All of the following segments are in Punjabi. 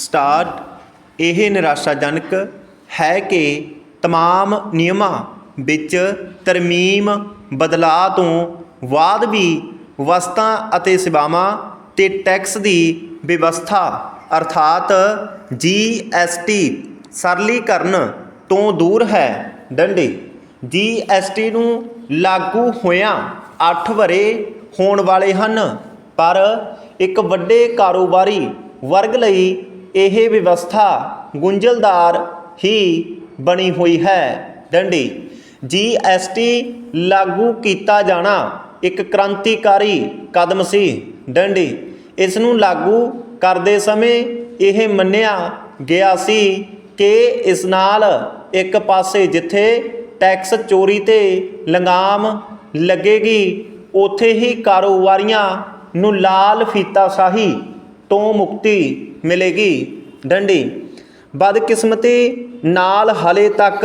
ਸਟਾਰਟ ਇਹ ਨਿਰਾਸ਼ਾਜਨਕ ਹੈ ਕਿ ਤਮਾਮ ਨਿਯਮਾਂ ਵਿੱਚ ਤਰਮੀਮ ਬਦਲਾਅ ਤੋਂ ਬਾਅਦ ਵੀ ਵਸਤਾਂ ਅਤੇ ਸੇਵਾਵਾਂ ਤੇ ਟੈਕਸ ਦੀ ਵਿਵਸਥਾ, ਅਰਥਾਤ ਜੀਐਸਟੀ ਸਰਲੀਕਰਨ ਤੋਂ ਦੂਰ ਹੈ। ਡੰਡੇ ਜੀਐਸਟੀ ਨੂੰ ਲਾਗੂ ਹੋਇਆ 8 ਵਰੇ ਹੋਣ ਵਾਲੇ ਹਨ, ਪਰ ਇੱਕ ਵੱਡੇ ਕਾਰੋਬਾਰੀ ਵਰਗ ਲਈ ਇਹ ਵਿਵਸਥਾ ਗੁੰਝਲਦਾਰ ਹੀ ਬਣੀ ਹੋਈ ਹੈ। ਡੰਡੀ ਜੀਐਸਟੀ ਲਾਗੂ ਕੀਤਾ ਜਾਣਾ ਇੱਕ ਕ੍ਰਾਂਤੀਕਾਰੀ ਕਦਮ ਸੀ। ਡੰਡੀ ਇਸ ਨੂੰ ਲਾਗੂ ਕਰਦੇ ਸਮੇਂ ਇਹ ਮੰਨਿਆ ਗਿਆ ਸੀ ਕਿ ਇਸ ਨਾਲ ਇੱਕ ਪਾਸੇ ਜਿੱਥੇ ਟੈਕਸ ਚੋਰੀ ਤੇ ਲੰਗਾਮ ਲੱਗੇਗੀ, ਉੱਥੇ ਹੀ ਕਾਰੋਬਾਰੀਆਂ ਨੂੰ ਲਾਲ ਫੀਤਾਸ਼ਾਹੀ ਤੋਂ ਮੁਕਤੀ ਮਿਲੇਗੀ। ਡੰਡੀ, ਬਦਕਿਸਮਤੀ ਨਾਲ ਹਲੇ ਤੱਕ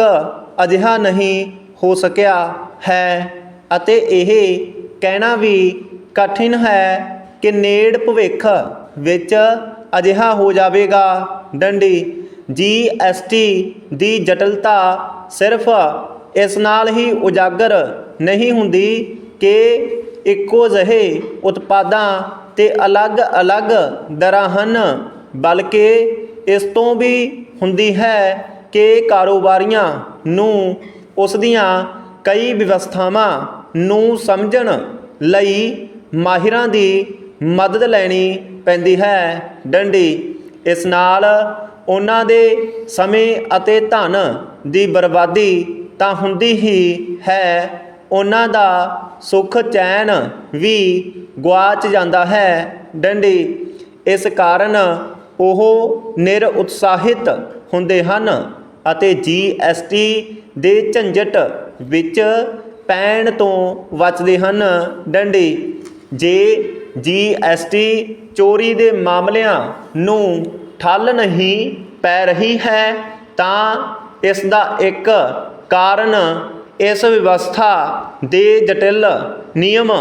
ਅਜਿਹਾ ਨਹੀਂ ਹੋ ਸਕਿਆ ਹੈ ਅਤੇ ਇਹ ਕਹਿਣਾ ਵੀ ਕਠਿਨ ਹੈ ਕਿ ਨੇੜ ਭਵਿੱਖ ਵਿੱਚ ਅਜਿਹਾ ਹੋ ਜਾਵੇਗਾ। ਡੰਡੀ ਜੀਐਸਟੀ ਦੀ ਜਟਿਲਤਾ ਸਿਰਫ ਇਸ ਨਾਲ ਹੀ ਉਜਾਗਰ ਨਹੀਂ ਹੁੰਦੀ ਕਿ ਇੱਕੋ ਜਿਹੇ ਉਤਪਾਦਾਂ ਤੇ ਅਲੱਗ-ਅਲੱਗ ਦਰਾਂ ਹਨ। ਬਲਕਿ ਇਸ ਤੋਂ ਵੀ ਹੁੰਦੀ ਹੈ ਕਿ ਕਾਰੋਬਾਰੀਆਂ ਨੂੰ ਉਸ ਦੀਆਂ ਕਈ ਵਿਵਸਥਾਵਾਂ ਨੂੰ ਸਮਝਣ ਲਈ ਮਾਹਿਰਾਂ ਦੀ ਮਦਦ ਲੈਣੀ ਪੈਂਦੀ ਹੈ। ਡੰਡੀ, ਇਸ ਨਾਲ ਉਹਨਾਂ ਦੇ ਸਮੇਂ ਅਤੇ ਧਨ ਦੀ ਬਰਬਾਦੀ ਤਾਂ ਹੁੰਦੀ ਹੀ ਹੈ। ਉਹਨਾਂ ਦਾ ਸੁੱਖ ਚੈਨ ਵੀ ਗਵਾਚ ਜਾਂਦਾ ਹੈ। ਡੰਡੀ, ਇਸ ਕਾਰਨ ਉਹ ਨਿਰ ਉਤਸ਼ਾਹਿਤ ਹੁੰਦੇ ਹਨ ਅਤੇ ਜੀਐਸਟੀ ਦੇ ਝੰਜਟ ਵਿੱਚ ਪੈਣ ਤੋਂ ਬਚਦੇ ਹਨ। ਡੰਡੀ, ਜੇ ਜੀਐਸਟੀ ਚੋਰੀ ਦੇ ਮਾਮਲਿਆਂ ਨੂੰ ਠੱਲ ਨਹੀਂ ਪੈ ਰਹੀ ਹੈ, ਤਾਂ ਇਸ ਦਾ ਇੱਕ ਕਾਰਨ ਇਸ ਵਿਵਸਥਾ ਦੇ ਜਟਿਲ ਨਿਯਮ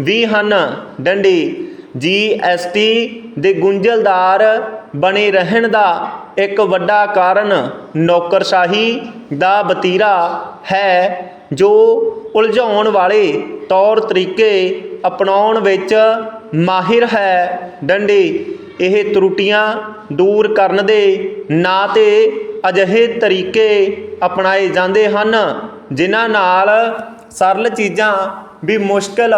ਵੀ ਹਨ। ਡੰਡੀ ਜੀਐਸਟੀ ਦੇ ਗੁੰਝਲਦਾਰ ਬਣੇ ਰਹਿਣ ਦਾ ਇੱਕ ਵੱਡਾ ਕਾਰਨ ਨੌਕਰਸ਼ਾਹੀ ਦਾ ਵਤੀਰਾ ਹੈ, ਜੋ ਉਲਝਾਉਣ ਵਾਲੇ ਤੌਰ ਤਰੀਕੇ ਅਪਣਾਉਣ ਵਿੱਚ ਮਾਹਿਰ ਹੈ। ਡੰਡੀ, ਇਹ ਤਰੁੱਟੀਆਂ ਦੂਰ ਕਰਨ ਦੇ ਨਾਂ ਤੇ ਅਜਿਹੇ ਤਰੀਕੇ ਅਪਣਾਏ ਜਾਂਦੇ ਹਨ, ਜਿਨ੍ਹਾਂ ਨਾਲ ਸਰਲ ਚੀਜ਼ਾਂ ਵੀ ਮੁਸ਼ਕਲ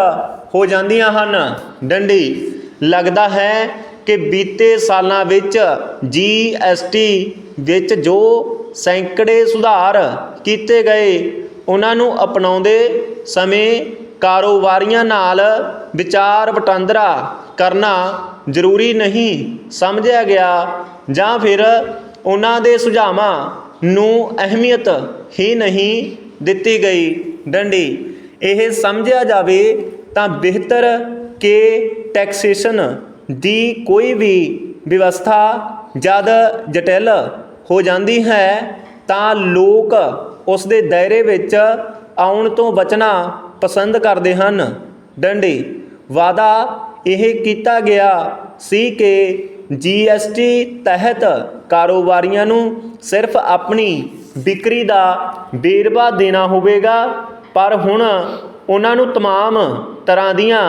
ਹੋ ਜਾਂਦੀਆਂ ਹਨ। ਡੰਡੀ, ਲੱਗਦਾ ਹੈ ਕਿ ਬੀਤੇ ਸਾਲਾਂ ਵਿੱਚ ਜੀਐਸਟੀ ਵਿੱਚ ਜੋ ਸੈਂਕੜੇ ਸੁਧਾਰ ਕੀਤੇ ਗਏ, ਉਹਨਾਂ ਨੂੰ ਅਪਣਾਉਂਦੇ ਸਮੇਂ ਕਾਰੋਬਾਰੀਆਂ ਨਾਲ ਵਿਚਾਰ ਵਟਾਂਦਰਾ ਕਰਨਾ ਜ਼ਰੂਰੀ ਨਹੀਂ ਸਮਝਿਆ ਗਿਆ ਜਾਂ ਫਿਰ ਉਹਨਾਂ ਦੇ ਸੁਝਾਵਾਂ ਨੂੰ ਅਹਿਮੀਅਤ ਹੀ ਨਹੀਂ ਦਿੱਤੀ ਗਈ। ਡੰਡੀ, ਇਹ ਸਮਝਿਆ ਜਾਵੇ ਤਾਂ ਬਿਹਤਰ ਕਿ ਟੈਕਸੇਸ਼ਨ ਦੀ ਕੋਈ ਵੀ ਵਿਵਸਥਾ ਜਦ ਜਟਿਲ ਹੋ ਜਾਂਦੀ ਹੈ ਤਾਂ ਲੋਕ ਉਸ ਦੇ ਦਾਇਰੇ ਵਿੱਚ ਆਉਣ ਤੋਂ ਬਚਣਾ ਪਸੰਦ ਕਰਦੇ ਹਨ ਡੰਡੀ ਵਾਦਾ ਇਹ ਕੀਤਾ ਗਿਆ ਸੀ ਕਿ ਜੀਐਸਟੀ ਤਹਿਤ ਕਾਰੋਬਾਰੀਆਂ ਨੂੰ ਸਿਰਫ ਆਪਣੀ ਵਿਕਰੀ ਦਾ ਵੇਰਵਾ ਦੇਣਾ ਹੋਵੇਗਾ ਪਰ ਹੁਣ ਉਹਨਾਂ ਨੂੰ तमाम ਤਰ੍ਹਾਂ ਦੀਆਂ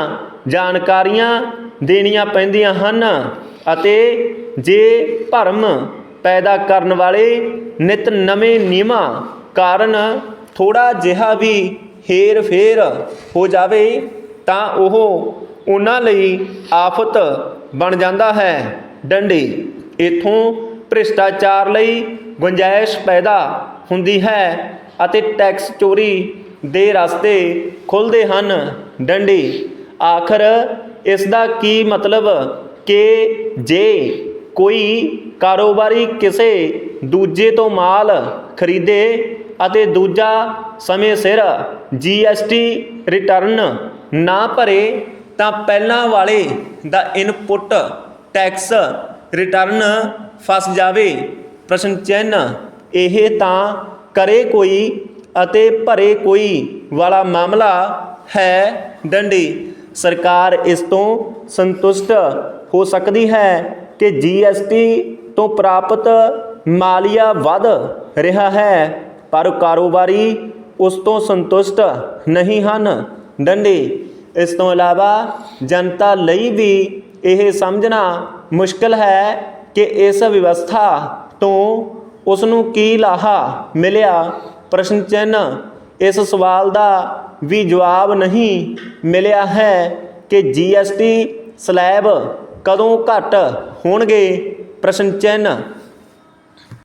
ਜਾਣਕਾਰੀਆਂ ਦੇਣੀਆਂ ਪੈਂਦੀਆਂ ਹਨ ਅਤੇ ਜੇ ਭਰਮ ਪੈਦਾ ਕਰਨ ਵਾਲੇ ਨਿਤ ਨਵੇਂ ਨਿਯਮਾਂ ਕਾਰਨ ਥੋੜਾ ਜਿਹਾ ਵੀ ਹੇਰ ਫੇਰ ਹੋ ਜਾਵੇ, ਤਾਂ ਉਹ ਉਹਨਾਂ ਲਈ ਆਫਤ ਬਣ ਜਾਂਦਾ ਹੈ। ਡੰਡੀ, ਇਥੋਂ ਭ੍ਰਿਸ਼ਟਾਚਾਰ ਲਈ ਗੁੰਜਾਇਸ਼ ਪੈਦਾ ਹੁੰਦੀ ਹੈ ਅਤੇ ਟੈਕਸ ਚੋਰੀ ਦੇ ਰਸਤੇ ਖੁੱਲਦੇ ਹਨ। ਡੰਡੀ, ਆਖਰ ਇਸ ਦਾ ਕੀ ਮਤਲਬ? ਕਿ ਜੇ ਕੋਈ ਕਾਰੋਬਾਰੀ ਕਿਸੇ ਦੂਜੇ ਤੋਂ ਮਾਲ ਖਰੀਦੇ ਅਤੇ ਦੂਜਾ ਸਮੇਂ ਸਿਰ ਜੀਐਸਟੀ ਰਿਟਰਨ ਨਾ ਭਰੇ, ਤਾਂ ਪਹਿਲਾਂ ਵਾਲੇ ਦਾ ਇਨਪੁੱਟ ਟੈਕਸ ਰਿਟਰਨ ਫਸ ਜਾਵੇ। ਪ੍ਰਸ਼ਨ ਚਿੰਨ ਇਹ ਤਾਂ ਕਰੇ ਕੋਈ ਅਤੇ ਭਰੇ ਕੋਈ ਵਾਲਾ ਮਾਮਲਾ ਹੈ ਡੰਡੀ ਸਰਕਾਰ ਇਸ ਤੋਂ ਸੰਤੁਸ਼ਟ ਹੋ ਸਕਦੀ ਹੈ ਕਿ ਜੀਐਸਟੀ ਤੋਂ ਪ੍ਰਾਪਤ ਮਾਲੀਆ ਵੱਧ ਰਿਹਾ ਹੈ, ਪਰ ਕਾਰੋਬਾਰੀ ਉਸ ਤੋਂ ਸੰਤੁਸ਼ਟ ਨਹੀਂ ਹਨ। ਡੰਡੇ, ਇਸ ਤੋਂ ਇਲਾਵਾ ਜਨਤਾ ਲਈ ਵੀ ਇਹ ਸਮਝਣਾ ਮੁਸ਼ਕਲ ਹੈ ਕਿ ਇਸ ਵਿਵਸਥਾ ਤੋਂ ਉਸ ਨੂੰ ਕੀ ਲਾਹਾ ਮਿਲਿਆ? ਪ੍ਰਸ਼ਨ ਚਿੰਨ੍ਹ, ਇਸ ਸਵਾਲ ਦਾ ਵੀ ਜਵਾਬ ਨਹੀਂ ਮਿਲਿਆ ਹੈ ਕਿ ਜੀਐਸਟੀ ਸਲੈਬ ਕਦੋਂ ਘਟ ਹੋਣਗੇ? ਪ੍ਰਸ਼ਨ ਚਿੰਨ੍ਹ।